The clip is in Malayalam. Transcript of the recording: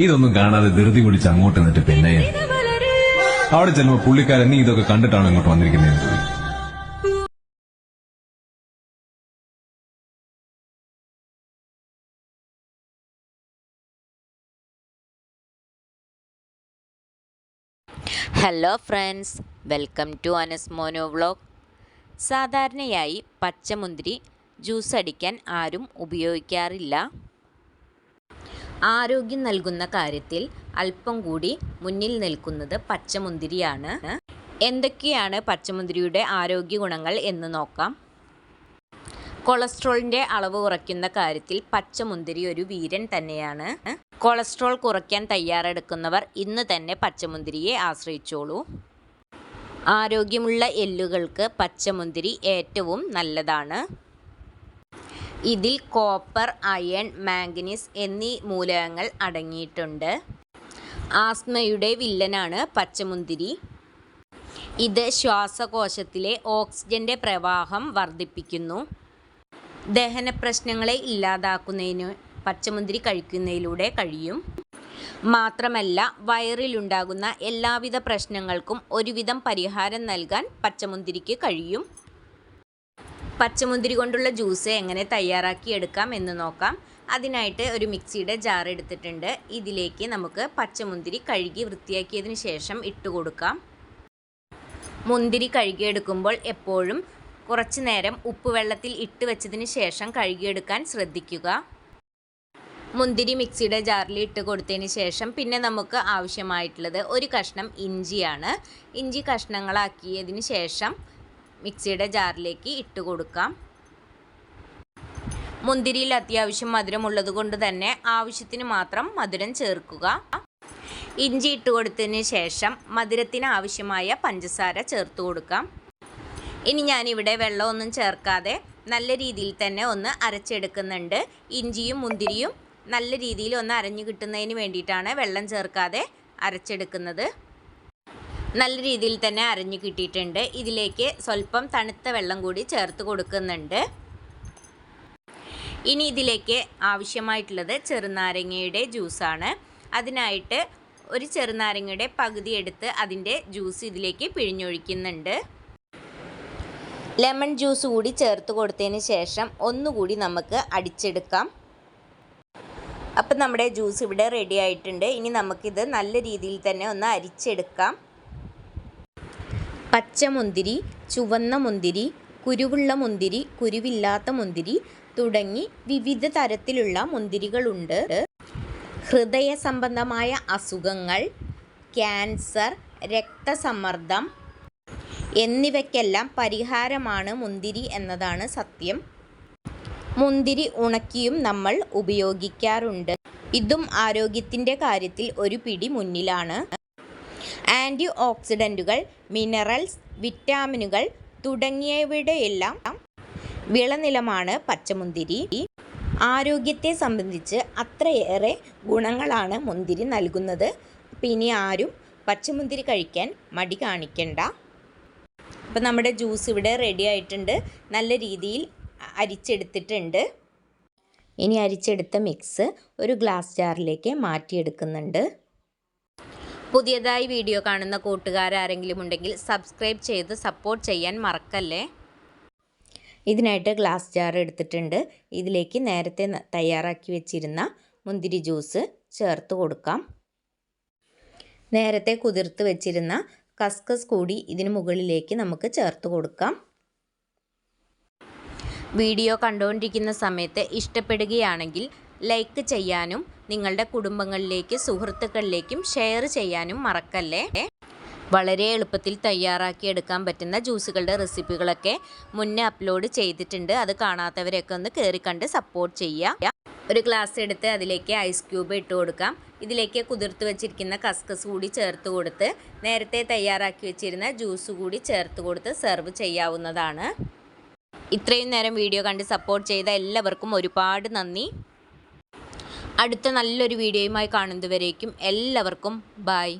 ഇതൊന്നും കാണാതെ ധൃതി പിടിച്ച് അങ്ങോട്ട് നിന്നിട്ട് പിന്നെ അവിടെ ചെല്ലുമ്പോ പുള്ളിക്കാരൻ നീ ഇതൊക്കെ കണ്ടിട്ടാണ് ഇങ്ങോട്ട് വന്നിരിക്കുന്നത് hello friends welcome to Anas മോനോ വ്ളോഗ് സാധാരണയായി പച്ചമുന്തിരി ജ്യൂസ് അടിക്കാൻ ആരും ഉപയോഗിക്കാറില്ല. ആരോഗ്യം നൽകുന്ന കാര്യത്തിൽ അല്പം കൂടി മുന്നിൽ നിൽക്കുന്നത് പച്ചമുന്തിരിയാണ്. എന്തൊക്കെയാണ് പച്ചമുന്തിരിയുടെ ആരോഗ്യ ഗുണങ്ങൾ എന്ന് നോക്കാം. കൊളസ്ട്രോളിന്റെ അളവ് കുറയ്ക്കുന്ന കാര്യത്തിൽ പച്ചമുന്തിരി ഒരു വീരൻ തന്നെയാണ്. കൊളസ്ട്രോൾ കുറയ്ക്കാൻ തയ്യാറെടുക്കുന്നവർ ഇന്ന് തന്നെ പച്ചമുന്തിരിയെ ആശ്രയിച്ചോളൂ. ആരോഗ്യമുള്ള എല്ലുകൾക്ക് പച്ചമുന്തിരി ഏറ്റവും നല്ലതാണ്. ഇതിൽ കോപ്പർ അയൺ മാംഗനീസ് എന്നീ മൂലകങ്ങൾ അടങ്ങിയിട്ടുണ്ട്. ആസ്മയുടെ വില്ലനാണ് പച്ചമുന്തിരി. ഇത് ശ്വാസകോശത്തിലെ ഓക്സിജന്റെ പ്രവാഹം വർദ്ധിപ്പിക്കുന്നു. ദഹന പ്രശ്നങ്ങളെ ഇല്ലാതാക്കുന്നതിന് പച്ചമുന്തിരി കഴിക്കുന്നതിലൂടെ കഴിയും. മാത്രമല്ല വയറിലുണ്ടാകുന്ന എല്ലാവിധ പ്രശ്നങ്ങൾക്കും ഒരുവിധം പരിഹാരം നൽകാൻ പച്ചമുന്തിരിക്ക് കഴിയും. പച്ചമുന്തിരി കൊണ്ടുള്ള ജ്യൂസ് എങ്ങനെ തയ്യാറാക്കി എടുക്കാം എന്ന് നോക്കാം. അതിനായിട്ട് ഒരു മിക്സിയുടെ ജാർ എടുത്തിട്ടുണ്ട്. ഇതിലേക്ക് നമുക്ക് പച്ചമുന്തിരി കഴുകി വൃത്തിയാക്കിയതിന് ശേഷം ഇട്ട് കൊടുക്കാം. മുന്തിരി കഴുകിയെടുക്കുമ്പോൾ എപ്പോഴും കുറച്ച് നേരം ഉപ്പ് വെള്ളത്തിൽ ഇട്ട് വെച്ചതിന് ശേഷം കഴുകിയെടുക്കാൻ ശ്രദ്ധിക്കുക. മുന്തിരി മിക്സിയുടെ ജാറിൽ ഇട്ട് കൊടുത്തതിന് ശേഷം പിന്നെ നമുക്ക് ആവശ്യമായിട്ടുള്ളത് ഒരു കഷ്ണം ഇഞ്ചിയാണ്. ഇഞ്ചി കഷ്ണങ്ങളാക്കിയതിന് ശേഷം മിക്സിയുടെ ജാറിലേക്ക് ഇട്ട് കൊടുക്കാം. മുന്തിരിയിൽ അത്യാവശ്യം മധുരമുള്ളത് കൊണ്ട് തന്നെ ആവശ്യത്തിന് മാത്രം മധുരം ചേർക്കുക. ഇഞ്ചി ഇട്ട് കൊടുത്തതിന് ശേഷം മധുരത്തിന് ആവശ്യമായ പഞ്ചസാര ചേർത്ത് കൊടുക്കാം. ഇനി ഞാനിവിടെ വെള്ളമൊന്നും ചേർക്കാതെ നല്ല രീതിയിൽ തന്നെ ഒന്ന് അരച്ചെടുക്കുന്നുണ്ട്. ഇഞ്ചിയും മുന്തിരിയും നല്ല രീതിയിൽ ഒന്ന് അരഞ്ഞു കിട്ടുന്നതിന് വേണ്ടിയിട്ടാണ് വെള്ളം ചേർക്കാതെ അരച്ചെടുക്കുന്നത്. നല്ല രീതിയിൽ തന്നെ അരഞ്ഞു കിട്ടിയിട്ടുണ്ട്. ഇതിലേക്ക് സ്വല്പം തണുത്ത വെള്ളം കൂടി ചേർത്ത് കൊടുക്കുന്നുണ്ട്. ഇനി ഇതിലേക്ക് ആവശ്യമായിട്ടുള്ളത് ചെറുനാരങ്ങയുടെ ജ്യൂസാണ്. അതിനായിട്ട് ഒരു ചെറുനാരങ്ങയുടെ പകുതി എടുത്ത് അതിന്റെ ജ്യൂസ് ഇതിലേക്ക് പിഴിഞ്ഞൊഴിക്കുന്നുണ്ട്. ലെമൺ ജ്യൂസ് കൂടി ചേർത്ത് കൊടുത്തതിന് ശേഷം ഒന്നുകൂടി നമുക്ക് അടിച്ചെടുക്കാം. അപ്പം നമ്മുടെ ജ്യൂസ് ഇവിടെ റെഡി ആയിട്ടുണ്ട്. ഇനി നമുക്കിത് നല്ല രീതിയിൽ തന്നെ ഒന്ന് അരിച്ചെടുക്കാം. പച്ചമുന്തിരി ചുവന്ന മുന്തിരി കുരുവുള്ള മുന്തിരി കുരുവില്ലാത്ത മുന്തിരി തുടങ്ങി വിവിധ തരത്തിലുള്ള മുന്തിരികളുണ്ട്. ഹൃദയ സംബന്ധമായ അസുഖങ്ങൾ ക്യാൻസർ രക്തസമ്മർദ്ദം എന്നിവയ്ക്കെല്ലാം പരിഹാരമാണ് മുന്തിരി എന്നതാണ് സത്യം. മുന്തിരി ഉണക്കിയും നമ്മൾ ഉപയോഗിക്കാറുണ്ട്. ഇതും ആരോഗ്യത്തിന്റെ കാര്യത്തിൽ ഒരു പിടി മുന്നിലാണ്. ആന്റി ഓക്സിഡന്റുകൾ മിനറൽസ് വിറ്റാമിനുകൾ തുടങ്ങിയവയുടെയെല്ലാം വിളനിലമാണ് പച്ചമുന്തിരി. ആരോഗ്യത്തെ സംബന്ധിച്ച് അത്രയേറെ ഗുണങ്ങളാണ് മുന്തിരി നൽകുന്നത്. പിന്നെ ആരും പച്ചമുന്തിരി കഴിക്കാൻ മടി കാണിക്കണ്ട. അപ്പം നമ്മുടെ ജ്യൂസ് ഇവിടെ റെഡി ആയിട്ടുണ്ട്. നല്ല രീതിയിൽ അരിച്ചെടുത്തിട്ടുണ്ട്. ഇനി അരിച്ചെടുത്ത മിക്സ് ഒരു ഗ്ലാസ് ജാറിലേക്ക് മാറ്റിയെടുക്കുന്നുണ്ട്. പുതിയതായി വീഡിയോ കാണുന്ന കൂട്ടുകാരാരെങ്കിലും ഉണ്ടെങ്കിൽ സബ്സ്ക്രൈബ് ചെയ്ത് സപ്പോർട്ട് ചെയ്യാൻ മറക്കല്ലേ? ഇതിനായിട്ട് ഗ്ലാസ് ജാർ എടുത്തിട്ടുണ്ട്. ഇതിലേക്ക് നേരത്തെ തയ്യാറാക്കി വെച്ചിരുന്ന മുന്തിരി ജ്യൂസ് ചേർത്ത് കൊടുക്കാം. നേരത്തെ കുതിർത്ത് വെച്ചിരുന്ന കസ്കസ് കൂടി ഇതിന് മുകളിലേക്ക് നമുക്ക് ചേർത്ത് കൊടുക്കാം. വീഡിയോ കണ്ടുകൊണ്ടിരിക്കുന്ന സമയത്ത് ഇഷ്ടപ്പെടുകയാണെങ്കിൽ ലൈക്ക് ചെയ്യാനും നിങ്ങളുടെ കുടുംബങ്ങളിലേക്ക് സുഹൃത്തുക്കളിലേക്കും ഷെയർ ചെയ്യാനും മറക്കല്ലേ? വളരെ എളുപ്പത്തിൽ തയ്യാറാക്കി എടുക്കാൻ പറ്റുന്ന ജ്യൂസുകളുടെ റെസിപ്പികളൊക്കെ മുന്നേ അപ്ലോഡ് ചെയ്തിട്ടുണ്ട്. അത് കാണാത്തവരെയൊക്കെ ഒന്ന് കയറി കണ്ട് സപ്പോർട്ട് ചെയ്യുക. ഒരു ഗ്ലാസ് എടുത്ത് അതിലേക്ക് ഐസ് ക്യൂബ് ഇട്ട് കൊടുക്കാം. ഇതിലേക്ക് കുതിർത്ത് വെച്ചിരിക്കുന്ന കസ്കസ് കൂടി ചേർത്ത് കൊടുത്ത് നേരത്തെ തയ്യാറാക്കി വെച്ചിരുന്ന ജ്യൂസ് കൂടി ചേർത്ത് കൊടുത്ത് സെർവ് ചെയ്യാവുന്നതാണ്. ഇത്രയും നേരം വീഡിയോ കണ്ട് സപ്പോർട്ട് ചെയ്ത എല്ലാവർക്കും ഒരുപാട് നന്ദി. അടുത്ത നല്ലൊരു വീഡിയോയുമായി കാണുന്നതുവരേക്കും എല്ലാവർക്കും ബായ്